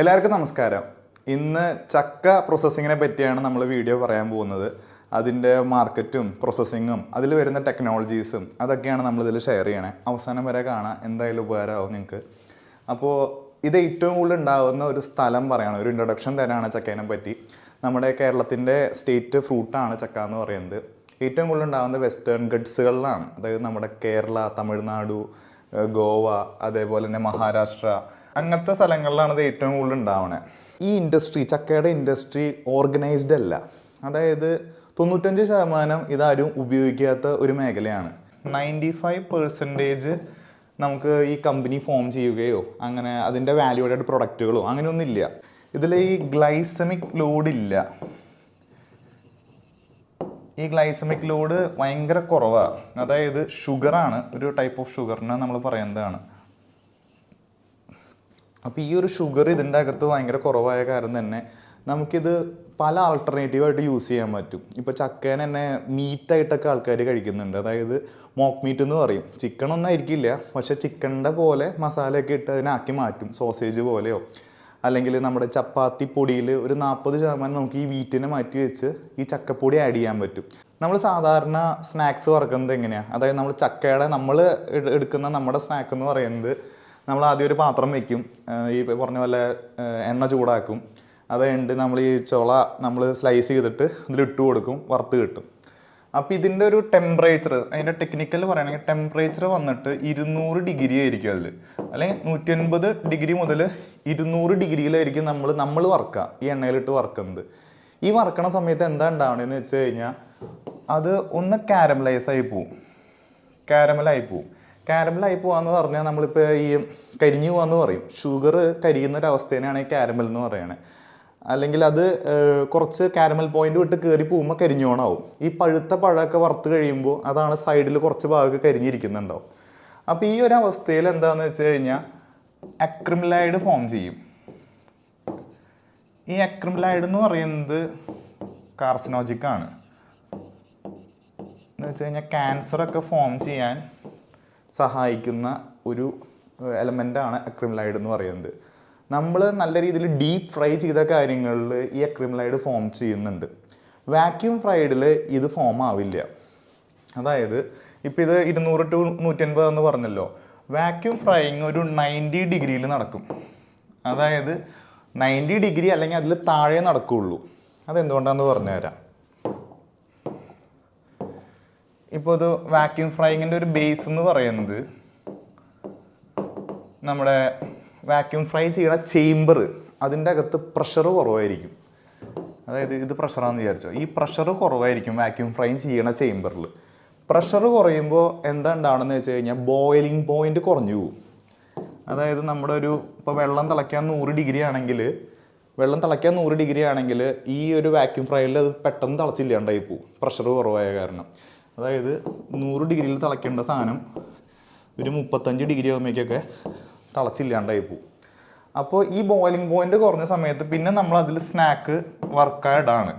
എല്ലാവർക്കും നമസ്കാരം. ഇന്ന് ചക്ക പ്രോസസ്സിങ്ങിനെ പറ്റിയാണ് നമ്മൾ വീഡിയോ പറയാൻ പോകുന്നത്. അതിന്റെ മാർക്കറ്റും പ്രോസസ്സിങ്ങും അതിൽ വരുന്ന ടെക്നോളജീസും അതൊക്കെയാണ് നമ്മളിതിൽ ഷെയർ ചെയ്യണേ. അവസാനം വരെ കാണാൻ എന്തായാലും ഉപകാരമാവും നിങ്ങൾക്ക്. അപ്പോൾ ഇത് ഏറ്റവും കൂടുതൽ ഉണ്ടാകുന്ന ഒരു സ്ഥലം പറയണം. ഒരു ഇൻട്രൊഡക്ഷൻ തരാണ് ചക്കേനെ പറ്റി. നമ്മുടെ കേരളത്തിന്റെ സ്റ്റേറ്റ് ഫ്രൂട്ടാണ് ചക്ക എന്ന് പറയുന്നത്. ഏറ്റവും കൂടുതൽ ഉണ്ടാകുന്നത് വെസ്റ്റേൺ ഗഡ്സുകളിലാണ് അതായത് നമ്മുടെ കേരള തമിഴ്നാടു ഗോവ അതേപോലെ തന്നെ മഹാരാഷ്ട്ര അങ്ങനത്തെ സ്ഥലങ്ങളിലാണ് ഇത് ഏറ്റവും കൂടുതൽ ഉണ്ടാവുന്നത് ഈ ഇൻഡസ്ട്രി ചക്കയുടെ ഇൻഡസ്ട്രി ഓർഗനൈസ്ഡ് അല്ല. അതായത് തൊണ്ണൂറ്റഞ്ച് ശതമാനം ഇതാരും ഉപയോഗിക്കാത്ത ഒരു മേഖലയാണ്. നയന്റി ഫൈവ് പെർസെന്റേജ് നമുക്ക് ഈ കമ്പനി ഫോം ചെയ്യുകയോ അങ്ങനെ അതിന്റെ വാല്യൂ ആയിട്ട് പ്രൊഡക്റ്റുകളോ അങ്ങനെയൊന്നും ഇല്ല. ഇതിൽ ഈ ഗ്ലൈസമിക് ലോഡ് ഇല്ല. ഈ ഗ്ലൈസമിക് ലോഡ് ഭയങ്കര കുറവാണ് അതായത് ഷുഗറാണ് ഒരു ടൈപ്പ് ഓഫ് ഷുഗറിനെ നമ്മൾ പറയുന്നതാണ്. അപ്പോൾ ഈ ഒരു ഷുഗർ ഇതിന്റെ അകത്ത് ഭയങ്കര കുറവായ കാരണം തന്നെ നമുക്കിത് പല ആൾട്ടർനേറ്റീവായിട്ട് യൂസ് ചെയ്യാൻ പറ്റും. ഇപ്പോൾ ചക്കേനെ തന്നെ മീറ്റായിട്ടൊക്കെ ആൾക്കാർ കഴിക്കുന്നുണ്ട്. അതായത് മോക്ക് മീറ്റ് എന്ന് പറയും. ചിക്കൻ ഒന്നും ആയിരിക്കില്ല. പക്ഷേ ചിക്കന്റെ പോലെ മസാലയൊക്കെ ഇട്ട് അതിനാക്കി മാറ്റും. സോസേജ് പോലെയോ. അല്ലെങ്കിൽ നമ്മുടെ ചപ്പാത്തി പൊടിയിൽ ഒരു നാൽപ്പത് ശതമാനം നമുക്ക് ഈ വീറ്റിനെ മാറ്റി വെച്ച് ഈ ചക്കപ്പൊടി ആഡ് ചെയ്യാൻ പറ്റും. നമ്മൾ സാധാരണ സ്നാക്സ് വറക്കുന്നത് എങ്ങനെയാണ് അതായത് നമ്മൾ ചക്കയുടെ നമ്മൾ എടുക്കുന്ന നമ്മുടെ സ്നാക്ക് എന്ന് പറയുന്നത് നമ്മൾ ആദ്യം ഒരു പാത്രം വെക്കും. ഈ പറഞ്ഞ പോലെ എണ്ണ ചൂടാക്കും. അത് കഴിഞ്ഞിട്ട് നമ്മൾ ഈ ചുള നമ്മൾ സ്ലൈസ് ചെയ്തിട്ട് ഇതിലിട്ട് കൊടുക്കും വറുത്ത് കിട്ടും. അപ്പോൾ ഇതിന്റെ ഒരു ടെമ്പറേച്ചർ അതിന്റെ ടെക്നിക്കൽ പറയുകയാണെങ്കിൽ ടെമ്പറേച്ചർ വന്നിട്ട് ഇരുന്നൂറ് ഡിഗ്രി ആയിരിക്കും അതിൽ അല്ലെങ്കിൽ നൂറ്റി അൻപത് ഡിഗ്രി മുതൽ ഇരുന്നൂറ് ഡിഗ്രിയിലായിരിക്കും നമ്മൾ നമ്മൾ വറുക്കുക ഈ എണ്ണയിലിട്ട് വറുക്കുന്നത്. ഈ വറുക്കണ സമയത്ത് എന്താ ഉണ്ടാവണതെന്ന് വെച്ച് കഴിഞ്ഞാൽ അത് ഒന്ന് കാരമലൈസ് ആയി പോവും. കാരമലായി പോവും. കാരമലായി പോവാന്ന് പറഞ്ഞാൽ നമ്മളിപ്പോൾ ഈ കരിഞ്ഞു പോവാന്ന് പറയും. ഷുഗർ കരിയുന്ന ഒരു അവസ്ഥേനെയാണ് ഈ കാരമൽ എന്ന് പറയുന്നത് അല്ലെങ്കിൽ അത് കുറച്ച് കാരമൽ പോയിന്റ് വിട്ട് കയറി പോകുമ്പോൾ കരിഞ്ഞോണാവും ഈ പഴുത്ത പഴമൊക്കെ വറുത്ത് കഴിയുമ്പോൾ അതാണ് സൈഡിൽ കുറച്ച് ഭാഗമൊക്കെ കരിഞ്ഞിരിക്കുന്നുണ്ടാവും. അപ്പോൾ ഈ ഒരു അവസ്ഥയിൽ എന്താണെന്ന് വെച്ച് കഴിഞ്ഞാൽ അക്രിമിലൈഡ് ഫോം ചെയ്യും. ഈ അക്രിമിലൈഡ് എന്ന് പറയുന്നത് കാർസിനോജിക്കാണ് എന്ന് വെച്ച് കഴിഞ്ഞാൽ ക്യാൻസറൊക്കെ ഫോം ചെയ്യാൻ സഹായിക്കുന്ന ഒരു എലമെന്റാണ് അക്രിമിലൈഡ് എന്ന് പറയുന്നത്. നമ്മൾ നല്ല രീതിയിൽ ഡീപ്പ് ഫ്രൈ ചെയ്ത കാര്യങ്ങളിൽ ഈ അക്രിമിലൈഡ് ഫോം ചെയ്യുന്നുണ്ട്. വാക്യൂം ഫ്രൈഡിൽ ഇത് ഫോം ആവില്ല. അതായത് ഇപ്പോൾ ഇത് ഇരുന്നൂറ് ടു നൂറ്റൻപത് എന്ന് പറഞ്ഞല്ലോ. വാക്യൂം ഫ്രൈയിങ് ഒരു നയന്റി ഡിഗ്രിയിൽ നടക്കും. അതായത് നയന്റി ഡിഗ്രി അല്ലെങ്കിൽ അതിൽ താഴെ നടക്കുകയുള്ളൂ അതെന്തുകൊണ്ടാണെന്ന് പറഞ്ഞുതരാം. ഇപ്പോൾ ഇത് വാക്യൂം ഫ്രൈയിങ്ങിന്റെ ഒരു ബേസ് എന്ന് പറയുന്നത് നമ്മുടെ വാക്യൂം ഫ്രൈ ചെയ്യുന്ന ചേംബർ അതിന്റെ അകത്ത് പ്രഷർ കുറവായിരിക്കും. അതായത് ഇത് പ്രഷറാണെന്ന് വിചാരിച്ചോ. ഈ പ്രഷർ കുറവായിരിക്കും വാക്യൂം ഫ്രൈ ചെയ്യണ ചേംബറിൽ പ്രഷർ കുറയുമ്പോൾ എന്താ ഉണ്ടാവണമെന്ന് വെച്ച് കഴിഞ്ഞാൽ ബോയിലിംഗ് പോയിന്റ് കുറഞ്ഞു പോകും. അതായത് നമ്മുടെ ഒരു ഇപ്പോൾ വെള്ളം തിളയ്ക്കാൻ നൂറ് ഡിഗ്രി ആണെങ്കിൽ വെള്ളം തിളയ്ക്കാൻ നൂറ് ഡിഗ്രി ആണെങ്കിൽ ഈ ഒരു വാക്യൂം ഫ്രൈയിൽ അത് പെട്ടെന്ന് തിളച്ചില്ലാണ്ടായി പോകും. പ്രഷർ കുറവായ കാരണം. അതായത് നൂറ് ഡിഗ്രിയിൽ തിളയ്ക്കേണ്ട സാധനം ഒരു മുപ്പത്തഞ്ച് ഡിഗ്രി ആകുമ്പോഴേക്കൊക്കെ തിളച്ചില്ലാണ്ടായി പോകും അപ്പോൾ ഈ ബോയിലിംഗ് പോയിന്റ് കുറഞ്ഞ സമയത്ത് പിന്നെ നമ്മൾ അതിൽ സ്നാക്ക് വർക്കായിടാണ്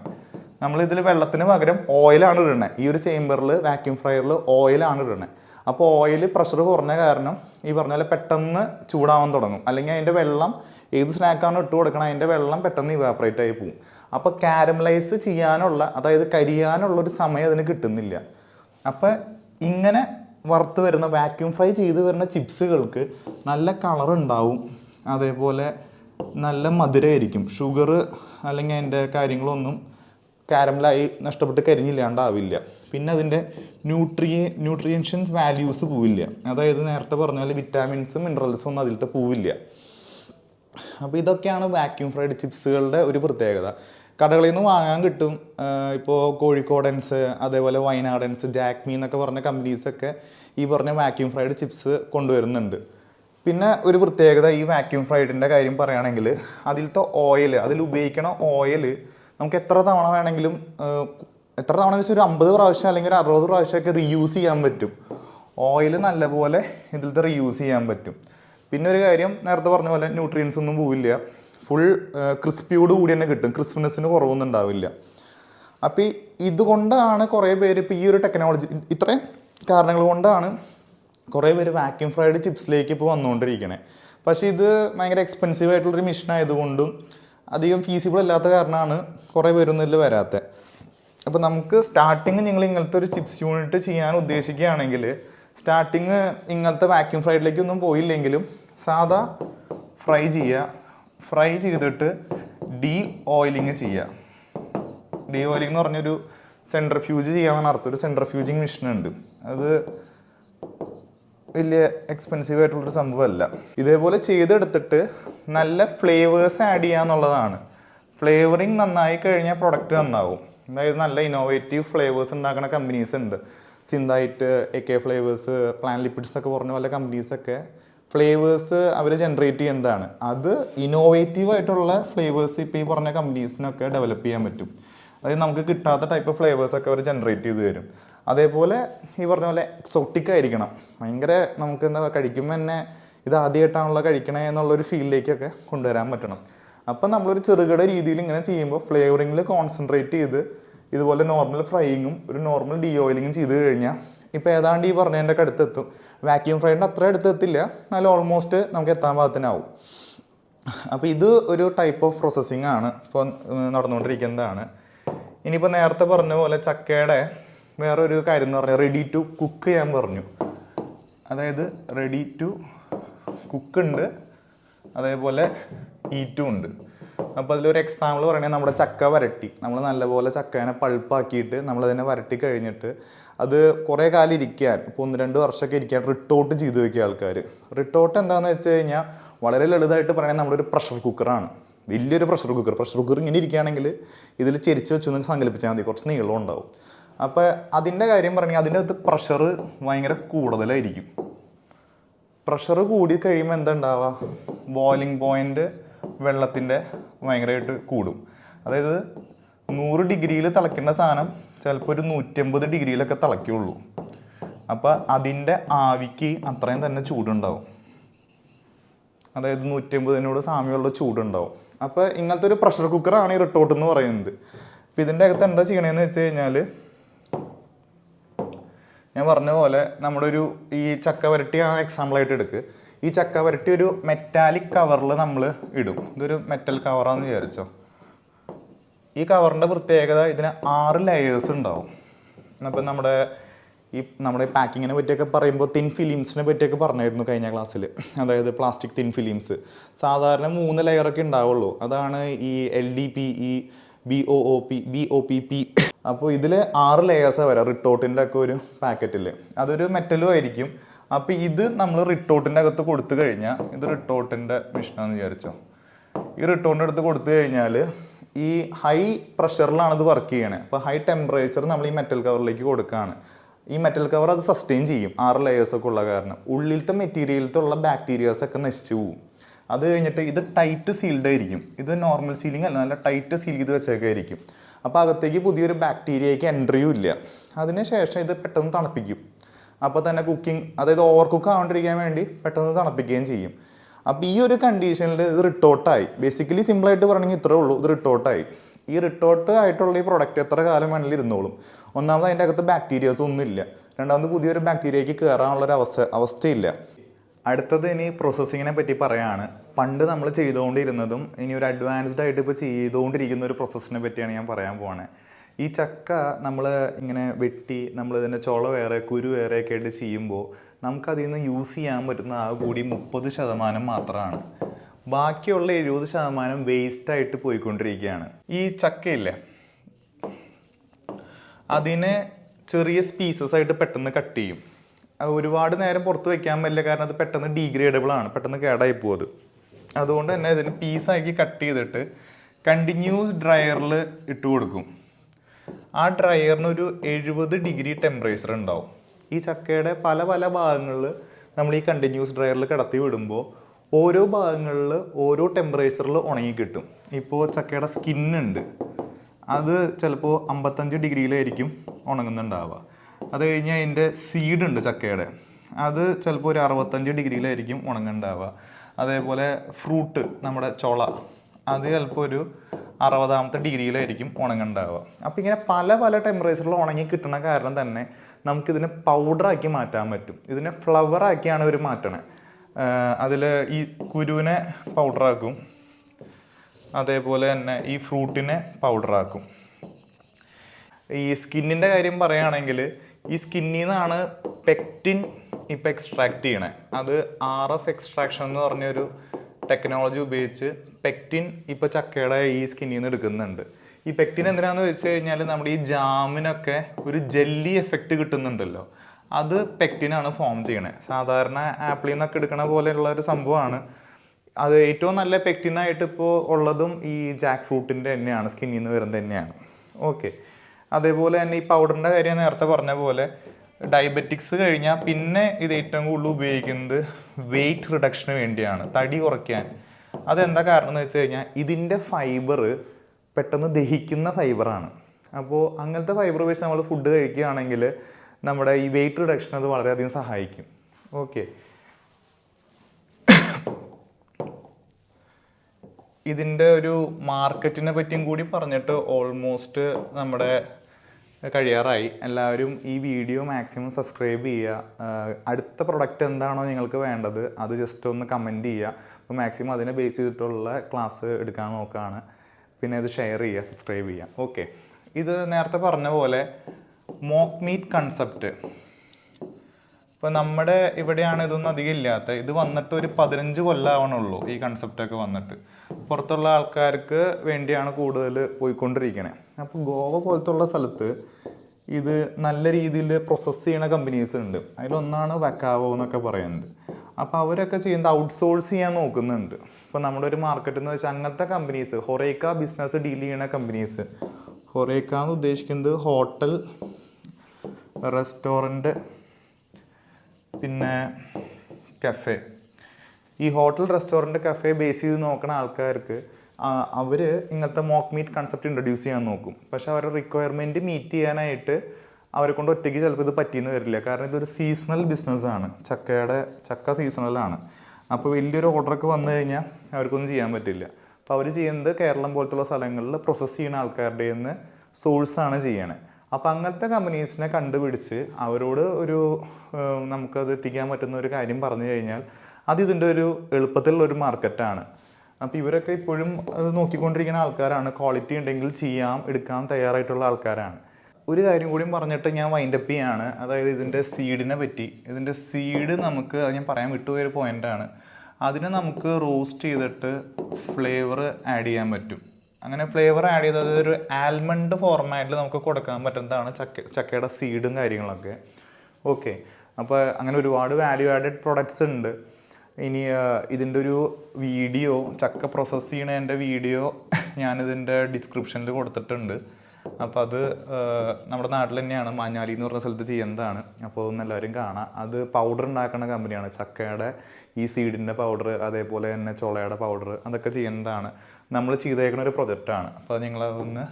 നമ്മൾ വെള്ളത്തിന് പകരം ഓയിലാണ് ഇടുന്നത് ഈ ഒരു ചേമ്പറിൽ വാക്യൂം ഫ്രയറിൽ ഓയിലാണ് ഇടുന്നത് അപ്പോൾ ഓയിൽ പ്രഷർ കുറഞ്ഞ കാരണം ഈ പറഞ്ഞ പോലെ പെട്ടെന്ന് ചൂടാവാൻ തുടങ്ങും. അല്ലെങ്കിൽ അതിന്റെ വെള്ളം ഏത് സ്നാക്കാണ് ഇട്ട് കൊടുക്കണം അതിന്റെ വെള്ളം പെട്ടെന്ന് ഇവാപ്പറേറ്റ് ആയി പോകും അപ്പോൾ കാരമലൈസ് ചെയ്യാനുള്ള അതായത് കരിയാനുള്ള ഒരു സമയം അതിന് കിട്ടുന്നില്ല. അപ്പം ഇങ്ങനെ വറുത്ത് വരുന്ന വാക്യൂം ഫ്രൈ ചെയ്ത് വരുന്ന ചിപ്സുകൾക്ക് നല്ല കളർ ഉണ്ടാവും. അതേപോലെ നല്ല മധുരമായിരിക്കും ഷുഗർ അല്ലെങ്കിൽ അതിന്റെ കാര്യങ്ങളൊന്നും കാരമലായി നഷ്ടപ്പെട്ട് കരിഞ്ഞില്ലാണ്ടാവില്ല. പിന്നെ അതിന്റെ ന്യൂട്രിയ ന്യൂട്രിയൻഷ്യൻസ് വാല്യൂസ് പോവില്ല. അതായത് നേരത്തെ പറഞ്ഞാൽ വിറ്റാമിൻസും മിനറൽസും ഒന്നും അതിലത്തെ പോവില്ല. അപ്പോൾ ഇതൊക്കെയാണ് വാക്യൂം ഫ്രൈഡ് ചിപ്സുകളുടെ ഒരു പ്രത്യേകത. കടകളിൽ നിന്ന് വാങ്ങാൻ കിട്ടും. ഇപ്പോൾ കോഴിക്കോടൻസ് അതേപോലെ വയനാടൻസ് ജാക്മി എന്നൊക്കെ പറഞ്ഞ കമ്പനീസൊക്കെ ഈ പറഞ്ഞ വാക്യൂം ഫ്രൈഡ് ചിപ്സ് കൊണ്ടുവരുന്നുണ്ട്. പിന്നെ ഒരു പ്രത്യേകത ഈ വാക്യൂം ഫ്രൈഡിന്റെ കാര്യം പറയുകയാണെങ്കിൽ അതിലത്തെ ഓയിൽ അതിൽ ഉപയോഗിക്കണ ഓയിൽ നമുക്ക് എത്ര തവണ വേണമെങ്കിലും എത്ര തവണ വെച്ചാൽ ഒരു അമ്പത് പ്രാവശ്യം അല്ലെങ്കിൽ ഒരു അറുപത് പ്രാവശ്യമൊക്കെ റീയൂസ് ചെയ്യാൻ പറ്റും. ഓയിൽ നല്ലപോലെ ഇതിലത്തെ റീയൂസ് ചെയ്യാൻ പറ്റും. പിന്നെ ഒരു കാര്യം നേരത്തെ പറഞ്ഞ പോലെ ന്യൂട്രിയൻസ് ഒന്നും പോവില്ല. ഫുൾ ക്രിസ്പിയോട് കൂടി തന്നെ കിട്ടും. ക്രിസ്പിനെസ്സിന് കുറവൊന്നും ഉണ്ടാവില്ല. അപ്പോൾ ഇതുകൊണ്ടാണ് കുറേ പേര് ഇപ്പോൾ ഈ ഒരു ടെക്നോളജി ഇത്രയും കാരണങ്ങൾ കൊണ്ടാണ് കുറേ പേര് വാക്യൂം ഫ്രൈഡ് ചിപ്സിലേക്ക് ഇപ്പോൾ വന്നുകൊണ്ടിരിക്കണേ പക്ഷേ ഇത് ഭയങ്കര എക്സ്പെൻസീവ് ആയിട്ടുള്ളൊരു മിഷൻ ആയതുകൊണ്ടും അധികം ഫീസിബിൾ അല്ലാത്ത കാരണമാണ് കുറേ പേരൊന്നും ഇതിൽ വരാത്തത് അപ്പോൾ നമുക്ക് സ്റ്റാർട്ടിങ് നിങ്ങൾ ഇങ്ങനത്തെ ഒരു ചിപ്സ് യൂണിറ്റ് ചെയ്യാൻ ഉദ്ദേശിക്കുകയാണെങ്കിൽ സ്റ്റാർട്ടിങ് ഇങ്ങനത്തെ വാക്യൂം ഫ്രൈഡിലേക്കൊന്നും പോയില്ലെങ്കിലും സാധാ ഫ്രൈ ചെയ്യുക ഫ്രൈ ചെയ്തിട്ട് ഡീ ഓയിലിങ് ചെയ്യുക ഡീ ഓയിലിംഗ് എന്ന് പറഞ്ഞൊരു സെൻട്രഫ്യൂജ് ചെയ്യാന്നാണ് അർത്ഥം. ഒരു സെൻട്രഫ്യൂജിങ് മെഷീൻ ഉണ്ട്. അത് വലിയ എക്സ്പെൻസീവ് ആയിട്ടുള്ളൊരു സംഭവമല്ല. ഇതേപോലെ ചെയ്തെടുത്തിട്ട് നല്ല ഫ്ലേവേഴ്സ് ആഡ് ചെയ്യുക എന്നുള്ളതാണ്. ഫ്ലേവറിങ് നന്നായി കഴിഞ്ഞാൽ പ്രൊഡക്റ്റ് നന്നാവും. അതായത് നല്ല ഇന്നോവേറ്റീവ് ഫ്ലേവേഴ്സ് ഉണ്ടാക്കുന്ന കമ്പനീസ് ഉണ്ട്. സിന്തായിട്ട് A K flavours plant lipids ഒക്കെ പറഞ്ഞ പോലെ കമ്പനീസൊക്കെ ഫ്ലേവേഴ്സ് അവർ ജനറേറ്റ് ചെയ്യുന്നതാണ്. അത് ഇന്നോവേറ്റീവ് ആയിട്ടുള്ള ഫ്ലേവേഴ്സ് ഇപ്പോൾ ഈ പറഞ്ഞ കമ്പനീസിനൊക്കെ ഡെവലപ്പ് ചെയ്യാൻ പറ്റും. അതായത് നമുക്ക് കിട്ടാത്ത ടൈപ്പ് ഫ്ലേവേഴ്സ് ഒക്കെ അവർ ജനറേറ്റ് ചെയ്ത് തരും. അതേപോലെ ഈ പറഞ്ഞ പോലെ എക്സോട്ടിക് ആയിരിക്കണം. ഭയങ്കര നമുക്ക് എന്താ കഴിക്കുമ്പോൾ തന്നെ ഇത് ആദ്യമായിട്ടാണല്ലോ കഴിക്കണേ എന്നുള്ളൊരു ഫീലിലേക്കൊക്കെ കൊണ്ടുവരാൻ പറ്റണം. അപ്പം നമ്മളൊരു ചെറുകിട രീതിയിൽ ഇങ്ങനെ ചെയ്യുമ്പോൾ ഫ്ലേവറിങ്ങിൽ കോൺസെൻട്രേറ്റ് ചെയ്ത് ഇതുപോലെ നോർമൽ ഫ്രൈയിങ്ങും ഒരു നോർമൽ ഡി ഓയിലിങ്ങും ചെയ്ത് കഴിഞ്ഞാൽ ഇപ്പോൾ ഏതാണ്ട് ഈ പറഞ്ഞതിന്റെ അടുത്തെത്തും. വാക്യൂം ഫ്രൈഡിന്റെ അത്ര അടുത്തെത്തില്ല. എന്നാലും ഓൾമോസ്റ്റ് നമുക്ക് എത്താൻ പാകത്തിനാവും. അപ്പോൾ ഇത് ഒരു ടൈപ്പ് ഓഫ് പ്രോസസ്സിംഗ് ആണ്. ഇപ്പോൾ നടന്നുകൊണ്ടിരിക്കുന്നതാണ്. ഇനിയിപ്പോൾ നേരത്തെ പറഞ്ഞ പോലെ ചക്കയുടെ വേറൊരു കാര്യം എന്ന് പറഞ്ഞാൽ റെഡി ടു കുക്ക് ചെയ്യാൻ പറഞ്ഞു. അതായത് റെഡി ടു കുക്ക് ഉണ്ട്. അതേപോലെ ഈറ്റും ഉണ്ട്. അപ്പോൾ അതിലൊരു എക്സാമ്പിൾ പറയുകയാണെങ്കിൽ നമ്മുടെ ചക്ക വരട്ടി. നമ്മൾ നല്ലപോലെ ചക്കേനെ പൾപ്പാക്കിയിട്ട് നമ്മളതിനെ വരട്ടി കഴിഞ്ഞിട്ട് അത് കുറേ കാലം ഇരിക്കാൻ ഇപ്പോൾ ഒന്ന് രണ്ട് വർഷമൊക്കെ ഇരിക്കാൻ റിട്ടോട്ട് ചെയ്തു വെക്കുക ആൾക്കാർ റിട്ടോട്ട് എന്താണെന്ന് വെച്ച് കഴിഞ്ഞാൽ വളരെ ലളിതമായിട്ട് പറയുന്നത് നമ്മുടെ ഒരു പ്രഷർ കുക്കറാണ് വലിയൊരു പ്രഷർ കുക്കർ പ്രഷർ കുക്കർ ഇങ്ങനെ ഇരിക്കുകയാണെങ്കിൽ ഇതിൽ ചെരിച്ച് വെച്ചൊന്ന് സങ്കല്പിച്ചാൽ മതി കുറച്ച് നീളം ഉണ്ടാവും. അപ്പോൾ അതിന്റെ കാര്യം പറഞ്ഞാൽ അതിന്റെ അകത്ത് പ്രഷർ ഭയങ്കര കൂടുതലായിരിക്കും. പ്രഷർ കൂടി കഴിയുമ്പോൾ എന്താ ഉണ്ടാവുക? ബോയിലിംഗ് പോയിന്റ് വെള്ളത്തിന്റെ ഭയങ്കരമായിട്ട് കൂടും. അതായത് നൂറ് ഡിഗ്രിയിൽ തിളയ്ക്കേണ്ട സാധനം ചിലപ്പോൾ ഒരു നൂറ്റമ്പത് ഡിഗ്രിയിലൊക്കെ തിളയ്ക്കുള്ളൂ. അപ്പോൾ അതിന്റെ ആവിക്ക് അത്രയും തന്നെ ചൂടുണ്ടാവും. അതായത് നൂറ്റമ്പതിനോട് സാമ്യമുള്ള ചൂടുണ്ടാവും. അപ്പോൾ ഇങ്ങനത്തെ ഒരു പ്രഷർ കുക്കറാണ് ഈ റിട്ടോട്ട് എന്ന് പറയുന്നത്. അപ്പോൾ ഇതിന്റെ അകത്ത് എന്താ ചെയ്യണതെന്ന് വെച്ച് കഴിഞ്ഞാൽ ഞാൻ പറഞ്ഞ പോലെ നമ്മുടെ ഒരു ഈ ചക്ക വരട്ടി ആ എക്സാമ്പിളായിട്ട് എടുക്ക്. ഈ ചക്ക വരട്ടി ഒരു മെറ്റാലിക് കവറിൽ നമ്മൾ ഇടും. ഇതൊരു മെറ്റൽ കവറാന്ന് വിചാരിച്ചോ. ഈ കവറിന്റെ പ്രത്യേകത ഇതിന് ആറ് ലെയേഴ്സ് ഉണ്ടാവും. അപ്പം നമ്മുടെ ഈ നമ്മുടെ പാക്കിങ്ങിനെ പറ്റിയൊക്കെ പറയുമ്പോൾ തിൻ ഫിലിംസിനെ പറ്റിയൊക്കെ പറഞ്ഞായിരുന്നു കഴിഞ്ഞ ക്ലാസ്സിൽ അതായത് പ്ലാസ്റ്റിക് തിൻ ഫിലിംസ് സാധാരണ മൂന്ന് ലെയറൊക്കെ ഉണ്ടാവുള്ളൂ. അതാണ് ഈ L D P E B O O P B O P P അപ്പോൾ ഇതിൽ ആറ് ലെയേഴ്സാണ് വരാം. റിട്ടോട്ടിന്റെ ഒക്കെ ഒരു പാക്കറ്റിൽ അതൊരു മെറ്റലും ആയിരിക്കും. അപ്പോൾ ഇത് നമ്മൾ റിട്ടോട്ടിന്റെ അകത്ത് കൊടുത്തു കഴിഞ്ഞാൽ ഇത് റിട്ടോട്ടിന്റെ മിഷനാന്ന് വിചാരിച്ചോ. ഈ റിട്ടോട്ടിന്റെ അടുത്ത് കൊടുത്തു കഴിഞ്ഞാൽ ഈ ഹൈ പ്രഷറിലാണ് ഇത് വർക്ക് ചെയ്യണത് അപ്പോൾ ഹൈ ടെമ്പറേച്ചർ നമ്മൾ ഈ മെറ്റൽ കവറിലേക്ക് കൊടുക്കുകയാണ് ഈ മെറ്റൽ കവർ അത് സസ്റ്റെയിൻ ചെയ്യും ആറ് ലെയേഴ്സൊക്കെ ഉള്ള കാരണം. ഉള്ളിലത്തെ മെറ്റീരിയലത്തുള്ള ഉള്ള ബാക്ടീരിയാസ് ഒക്കെ നശിച്ചു പോകും അത് കഴിഞ്ഞിട്ട് ഇത് ടൈറ്റ് സീൽഡ് ആയിരിക്കും. ഇത് നോർമൽ സീലിംഗ് അല്ല നല്ല ടൈറ്റ് സീൽ ചെയ്ത് വെച്ചേക്കായിരിക്കും അപ്പോൾ അകത്തേക്ക് പുതിയൊരു ബാക്ടീരിയയ്ക്ക് എൻട്രിയും ഇല്ല. അതിന് ശേഷം ഇത് പെട്ടെന്ന് തണുപ്പിക്കും. അപ്പോൾ തന്നെ കുക്കിംഗ് അതായത് ഓവർ കുക്ക് ആവാണ്ടിരിക്കാൻ വേണ്ടി പെട്ടെന്ന് തണുപ്പിക്കുകയും ചെയ്യും. അപ്പോൾ ഈ ഒരു കണ്ടീഷനിൽ ഇത് റിട്ടോട്ടായി ബേസിക്കലി സിമ്പിളായിട്ട് പറയണമെങ്കിൽ ഇത്രേ ഉള്ളൂ ഇത് റിട്ടോട്ടായി ഈ റിട്ടോട്ട് ആയിട്ടുള്ള ഈ പ്രൊഡക്റ്റ് എത്ര കാലം വേണമെങ്കിലും ഇരുന്നോളും. ഒന്നാമത് അതിന്റെ അകത്ത് ബാക്ടീരിയാസ് ഒന്നുമില്ല രണ്ടാമത് പുതിയൊരു ബാക്ടീരിയയ്ക്ക് കയറാനുള്ള ഒരു അവസ്ഥ അവസ്ഥയില്ല. അടുത്തത് ഇനി പ്രോസസ്സിങ്ങിനെ പറ്റി പറയാണ്. പണ്ട് നമ്മൾ ചെയ്തുകൊണ്ടിരുന്നതും ഇനി ഒരു അഡ്വാൻസ്ഡ് ആയിട്ട് ഇപ്പോൾ ചെയ്തുകൊണ്ടിരിക്കുന്ന ഒരു പ്രോസസ്സിനെ പറ്റിയാണ് ഞാൻ പറയാൻ പോണേ. ഈ ചക്ക നമ്മൾ ഇങ്ങനെ വെട്ടി നമ്മൾ ഇതിന്റെ ചുള വേറെ കുരു വേറെ ഒക്കെ ആയിട്ട് ചെയ്യുമ്പോൾ നമുക്കതിൽ നിന്ന് യൂസ് ചെയ്യാൻ പറ്റുന്ന ആ കൂടി മുപ്പത് ശതമാനം മാത്രമാണ് ബാക്കിയുള്ള എഴുപത് ശതമാനം വേസ്റ്റായിട്ട് പോയിക്കൊണ്ടിരിക്കുകയാണ് ഈ ചക്കയില്ലേ? അതിനെ ചെറിയ സ്പീസസ് ആയിട്ട് പെട്ടെന്ന് കട്ട് ചെയ്യും. ഒരുപാട് നേരം പുറത്ത് വെക്കാൻ പറ്റില്ല കാരണം അത് പെട്ടെന്ന് ഡീഗ്രേഡബിൾ ആണ് പെട്ടെന്ന് കേടായി പോകും അത്. അതുകൊണ്ട് തന്നെ ഇതിന് പീസാക്കി കട്ട് ചെയ്തിട്ട് കണ്ടിന്യൂസ് ഡ്രയറിൽ ഇട്ട് കൊടുക്കും. ആ ഡ്രയറിന് ഒരു എഴുപത് ഡിഗ്രി ടെമ്പറേച്ചർ ഉണ്ടാവും. ഈ ചക്കയുടെ പല പല ഭാഗങ്ങളിൽ നമ്മൾ ഈ കണ്ടിന്യൂസ് ഡ്രയറിൽ കിടത്തി വിടുമ്പോൾ ഓരോ ഭാഗങ്ങളിൽ ഓരോ ടെമ്പറേച്ചറിൽ ഉണങ്ങി കിട്ടും. ഇപ്പോൾ ചക്കയുടെ സ്കിന്നുണ്ട് അത് ചിലപ്പോൾ അമ്പത്തഞ്ച് ഡിഗ്രിയിലായിരിക്കും ഉണങ്ങുന്നുണ്ടാവുക. അത് കഴിഞ്ഞ് അതിന്റെ സീഡുണ്ട് ചക്കയുടെ. അത് ചിലപ്പോൾ ഒരു അറുപത്തഞ്ച് ഡിഗ്രിയിലായിരിക്കും ഉണങ്ങുന്നുണ്ടാവുക. അതേപോലെ ഫ്രൂട്ട് നമ്മുടെ ചൊള. അത് ചിലപ്പോൾ ഒരു അറുപതാമത്തെ ഡിഗ്രിയിലായിരിക്കും ഉണങ്ങുണ്ടാവുക. അപ്പം ഇങ്ങനെ പല പല ടെമ്പറേച്ചറിൽ ഉണങ്ങി കിട്ടുന്ന കാരണം തന്നെ നമുക്കിതിനെ പൗഡറാക്കി മാറ്റാൻ പറ്റും. ഇതിനെ ഫ്ലവറാക്കിയാണ് ഇവർ മാറ്റണേ. അതിൽ ഈ കുരുവിനെ പൗഡറാക്കും അതേപോലെ തന്നെ ഈ ഫ്രൂട്ടിനെ പൗഡറാക്കും ഈ സ്കിന്നിന്റെ കാര്യം പറയുകയാണെങ്കിൽ ഈ സ്കിന്നിൽ നിന്നാണ് പെക്റ്റിൻ ഇപ്പം എക്സ്ട്രാക്ട് ചെയ്യണേ. അത് ആർ എഫ് എക്സ്ട്രാക്ഷൻ എന്ന് പറഞ്ഞൊരു ടെക്നോളജി ഉപയോഗിച്ച് പെക്റ്റിൻ ഇപ്പോൾ ചക്കയുടെ ഈ സ്കിന്നിൽ നിന്ന് എടുക്കുന്നുണ്ട്. ഈ പെക്റ്റിൻ എന്തിനാന്ന് വെച്ച് കഴിഞ്ഞാൽ നമ്മുടെ ഈ ജാമിനൊക്കെ ഒരു ജെല്ലി എഫക്റ്റ് കിട്ടുന്നുണ്ടല്ലോ. അത് പെക്റ്റിനാണ് ഫോം ചെയ്യണേ. സാധാരണ ആപ്പിളിൽ നിന്നൊക്കെ എടുക്കണ പോലെയുള്ള ഒരു സംഭവമാണ്. അത് ഏറ്റവും നല്ല പെക്റ്റിനായിട്ട് ഇപ്പോൾ ഉള്ളതും ഈ ജാക്ക് ഫ്രൂട്ടിന്റെ തന്നെയാണ് സ്കിന്നിൽ നിന്ന് വരുന്നത് തന്നെയാണ്. ഓക്കെ അതേപോലെ തന്നെ ഈ പൗഡറിന്റെ കാര്യം നേരത്തെ പറഞ്ഞ പോലെ ഡയബറ്റിക്സ് കഴിഞ്ഞാൽ പിന്നെ ഇത് ഏറ്റവും കൂടുതൽ ഉപയോഗിക്കുന്നത് വെയിറ്റ് റിഡക്ഷന് വേണ്ടിയാണ് തടി കുറയ്ക്കാൻ. അതെന്താ കാരണം എന്ന് വെച്ച് കഴിഞ്ഞാൽ ഇതിന്റെ ഫൈബർ പെട്ടെന്ന് ദഹിക്കുന്ന ഫൈബറാണ് അപ്പോൾ അങ്ങനത്തെ ഫൈബർ വെച്ച് നമ്മൾ ഫുഡ് കഴിക്കുകയാണെങ്കിൽ നമ്മുടെ ഈ വെയിറ്റ് റിഡക്ഷൻ അത് വളരെയധികം സഹായിക്കും. ഓക്കെ ഇതിന്റെ ഒരു മാർക്കറ്റിനെ പറ്റിയും കൂടി പറഞ്ഞിട്ട് ഓൾമോസ്റ്റ് നമ്മുടെ കഴിയാറായി. എല്ലാവരും ഈ വീഡിയോ മാക്സിമം സബ്സ്ക്രൈബ് ചെയ്യുക. അടുത്ത പ്രൊഡക്റ്റ് എന്താണോ നിങ്ങൾക്ക് വേണ്ടത് അത് ജസ്റ്റ് ഒന്ന് കമന്റ് ചെയ്യുക. അപ്പോൾ മാക്സിമം അതിനെ ബേസ് ചെയ്തിട്ടുള്ള ക്ലാസ് എടുക്കാൻ നോക്കുകയാണ് പിന്നെ ഇത് ഷെയർ ചെയ്യുക സബ്സ്ക്രൈബ് ചെയ്യുക. ഓക്കെ ഇത് നേരത്തെ പറഞ്ഞ പോലെ മോക്ക് മീറ്റ് കൺസെപ്റ്റ് ഇപ്പോൾ നമ്മുടെ ഇവിടെയാണ് ഇതൊന്നും അധികം ഇല്ലാത്ത. ഇത് വന്നിട്ട് ഒരു പതിനഞ്ച് കൊല്ലാവണുള്ളൂ ഈ കൺസെപ്റ്റൊക്കെ വന്നിട്ട്. പുറത്തുള്ള ആൾക്കാർക്ക് വേണ്ടിയാണ് കൂടുതൽ പോയിക്കൊണ്ടിരിക്കണേ. അപ്പോൾ ഗോവ പോലത്തുള്ള സ്ഥലത്ത് ഇത് നല്ല രീതിയിൽ പ്രൊസസ്സ് ചെയ്യുന്ന കമ്പനീസ് ഉണ്ട്. അതിലൊന്നാണ് വക്കാവോ എന്നൊക്കെ പറയുന്നത്. അപ്പോൾ അവരൊക്കെ ചെയ്യുന്നത് ഔട്ട്സോഴ്സ് ചെയ്യാൻ നോക്കുന്നുണ്ട്. ഇപ്പോൾ നമ്മുടെ ഒരു മാർക്കറ്റ് എന്ന് വെച്ചാൽ അങ്ങനത്തെ കമ്പനീസ് ഹൊറേക്ക ബിസിനസ് ഡീൽ ചെയ്യുന്ന കമ്പനീസ് ഹൊറേക്ക എന്ന് ഉദ്ദേശിക്കുന്നത് ഹോട്ടൽ റെസ്റ്റോറന്റ് പിന്നെ കഫേ ഈ ഹോട്ടൽ റെസ്റ്റോറന്റ് കഫേ ബേസ് ചെയ്ത് നോക്കുന്ന ആൾക്കാർക്ക് അവർ ഇങ്ങനത്തെ മോക്ക് മീറ്റ് കൺസെപ്റ്റ് ഇൻട്രൊഡ്യൂസ് ചെയ്യാൻ നോക്കും. പക്ഷെ അവരുടെ റിക്വയർമെന്റ് മീറ്റ് ചെയ്യാനായിട്ട് അവരെ കൊണ്ട് ഒറ്റയ്ക്ക് ചിലപ്പോൾ ഇത് പറ്റിയെന്ന് വരില്ല. കാരണം ഇതൊരു സീസണൽ ബിസിനസ്സാണ് ചക്കയുടെ ചക്ക സീസണലാണ് അപ്പോൾ വലിയൊരു ഓർഡറൊക്കെ വന്നു കഴിഞ്ഞാൽ അവർക്കൊന്നും ചെയ്യാൻ പറ്റില്ല. അപ്പോൾ അവർ ചെയ്യുന്നത് കേരളം പോലത്തുള്ള സ്ഥലങ്ങളിൽ പ്രോസസ്സ് ചെയ്യുന്ന ആൾക്കാരുടെ നിന്ന് സോഴ്സാണ് ചെയ്യണേ. അപ്പോൾ അങ്ങനത്തെ കമ്പനീസിനെ കണ്ടുപിടിച്ച് അവരോട് ഒരു നമുക്കത് എത്തിക്കാൻ പറ്റുന്ന ഒരു കാര്യം പറഞ്ഞു കഴിഞ്ഞാൽ അത് ഇതിന്റെ ഒരു എളുപ്പത്തിലുള്ള ഒരു മാർക്കറ്റാണ് അപ്പോൾ ഇവരൊക്കെ ഇപ്പോഴും അത് നോക്കിക്കൊണ്ടിരിക്കുന്ന ആൾക്കാരാണ്. ക്വാളിറ്റി ഉണ്ടെങ്കിൽ ചെയ്യാം എടുക്കാൻ തയ്യാറായിട്ടുള്ള ആൾക്കാരാണ്. ഒരു കാര്യം കൂടി പറഞ്ഞിട്ട് ഞാൻ വൈൻഡപ്പ് ചെയ്യാണ്. അതായത് ഇതിന്റെ സീഡിനെ പറ്റി. ഇതിന്റെ സീഡ് നമുക്ക് ഞാൻ പറയാൻ വിട്ടുപോയൊരു പോയിന്റാണ് അതിനെ നമുക്ക് റോസ്റ്റ് ചെയ്തിട്ട് ഫ്ലേവർ ആഡ് ചെയ്യാൻ പറ്റും. അങ്ങനെ ഫ്ലേവർ ആഡ് ചെയ്തത് ഒരു ആൽമണ്ട് ഫോർമാറ്റിൽ നമുക്ക് കൊടുക്കാൻ പറ്റുന്നതാണ് ചക്ക ചക്കയുടെ സീഡും കാര്യങ്ങളൊക്കെ. ഓക്കെ അപ്പോൾ അങ്ങനെ ഒരുപാട് വാല്യൂ ആഡഡ് പ്രൊഡക്ട്സ് ഉണ്ട്. ഇനി ഇതിന്റെ ഒരു വീഡിയോ ചക്ക പ്രോസസ്സ് ചെയ്യണതിന്റെ വീഡിയോ ഞാനിതിന്റെ ഡിസ്ക്രിപ്ഷനിൽ കൊടുത്തിട്ടുണ്ട്. അപ്പോൾ അത് നമ്മുടെ നാട്ടിൽ തന്നെയാണ് മാഞ്ഞാലി എന്ന് പറഞ്ഞ സ്ഥലത്ത് ചെയ്യുന്നതാണ് അപ്പോൾ ഒന്ന് എല്ലാവരും കാണാം. അത് പൗഡർ ഉണ്ടാക്കുന്ന കമ്പനിയാണ് ചക്കയുടെ ഈ സീഡിന്റെ പൗഡർ അതേപോലെ തന്നെ ചുളയുടെ പൗഡർ അതൊക്കെ ചെയ്യുന്നതാണ് നമ്മൾ ചെയ്തേക്കുന്ന ഒരു പ്രൊജക്റ്റാണ് അപ്പോൾ അത് ഒന്ന്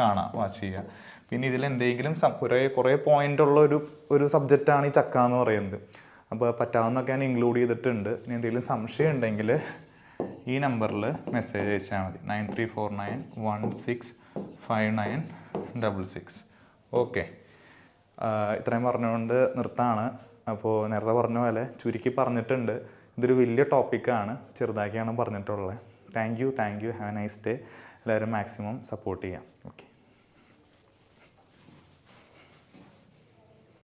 കാണാം വാച്ച് ചെയ്യുക പിന്നെ ഇതിൽ എന്തെങ്കിലും കുറേ കുറേ പോയിന്റ് ഉള്ള ഒരു ഒരു സബ്ജക്റ്റാണ് ഈ ചക്ക എന്ന് പറയുന്നത്. അപ്പോൾ പറ്റാവുന്നൊക്കെ ഞാൻ ഇൻക്ലൂഡ് ചെയ്തിട്ടുണ്ട്. ഇനി എന്തെങ്കിലും സംശയം ഉണ്ടെങ്കിൽ ഈ നമ്പറിൽ മെസ്സേജ് അയച്ചാൽ മതി. Nine three four nine one six five nine double six okay ഇത്രയും പറഞ്ഞുകൊണ്ട് നിർത്താണ്. അപ്പോൾ നേരത്തെ പറഞ്ഞ പോലെ ചുരുക്കി പറഞ്ഞിട്ടുണ്ട്. ഇതൊരു വലിയ ടോപ്പിക്കാണ് ചെറുതാക്കിയാണ് പറഞ്ഞിട്ടുള്ളത്. Thank you thank you have nice day എല്ലാവരും മാക്സിമം സപ്പോർട്ട് ചെയ്യാം. ഓക്കെ